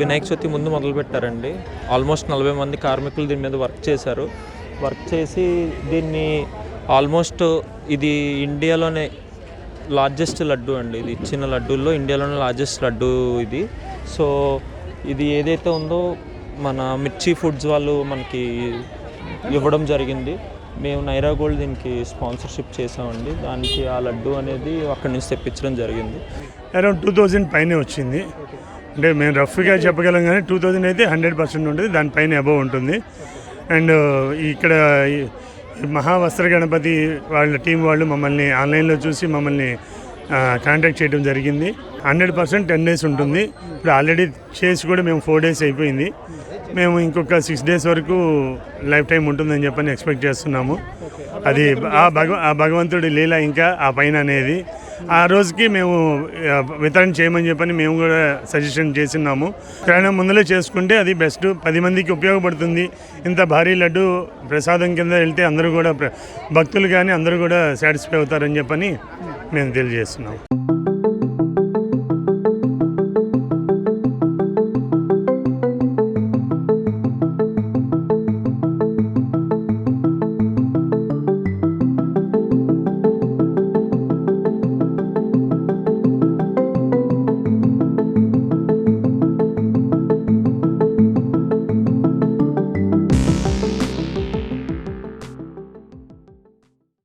వినాయక చవితి ముందు మొదలు పెట్టారండి ఆల్మోస్ట్ నలభై మంది కార్మికులు దీని మీద వర్క్ చేశారు. వర్క్ చేసి దీన్ని ఆల్మోస్ట్ ఇది ఇండియాలోనే లార్జెస్ట్ లడ్డు అండి. ఇది ఇచ్చిన లడ్డూల్లో ఇండియాలోనే లార్జెస్ట్ లడ్డు ఇది. సో ఇది ఏదైతే ఉందో మన మిర్చి ఫుడ్స్ వాళ్ళు మనకి ఇవ్వడం జరిగింది. మేము నైరా గోల్డ్ దీనికి స్పాన్సర్షిప్ చేసామండి దానికి ఆ లడ్డు అనేది అక్కడి నుంచి తెప్పించడం జరిగింది. అరౌండ్ టూ థౌజండ్ పైనే వచ్చింది. అంటే మేము రఫ్గా చెప్పగలం కానీ టూ థౌజండ్ అయితే హండ్రెడ్ పర్సెంట్ ఉంటుంది. దానిపైన అబవ్ ఉంటుంది. అండ్ ఇక్కడ మహావస్త్ర గణపతి వాళ్ళ టీం వాళ్ళు మమ్మల్ని ఆన్లైన్లో చూసి మమ్మల్ని కాంటాక్ట్ చేయడం జరిగింది. హండ్రెడ్ పర్సెంట్ టెన్ డేస్ ఉంటుంది. ఇప్పుడు ఆల్రెడీ చేసి కూడా మేము ఫోర్ డేస్ అయిపోయింది. మేము ఇంకొక సిక్స్ డేస్ వరకు లైఫ్ టైం ఉంటుందని చెప్పని ఎక్స్పెక్ట్ చేస్తున్నాము. అది ఆ భగవ ఆ భగవంతుడి లీల ఇంకా ఆ పైన అనేది. ఆ రోజుకి మేము వితరణ చేయమని చెప్పని మేము కూడా సజెషన్ చేసినాము ప్రయాణం ముందులో చేసుకుంటే అది బెస్ట్ పది మందికి ఉపయోగపడుతుంది. ఇంత భారీ లడ్డు ప్రసాదం కింద వెళ్తే అందరూ కూడా భక్తులు కానీ అందరూ కూడా సాటిస్ఫై అవుతారని చెప్పని మేము తెలియజేస్తున్నాము.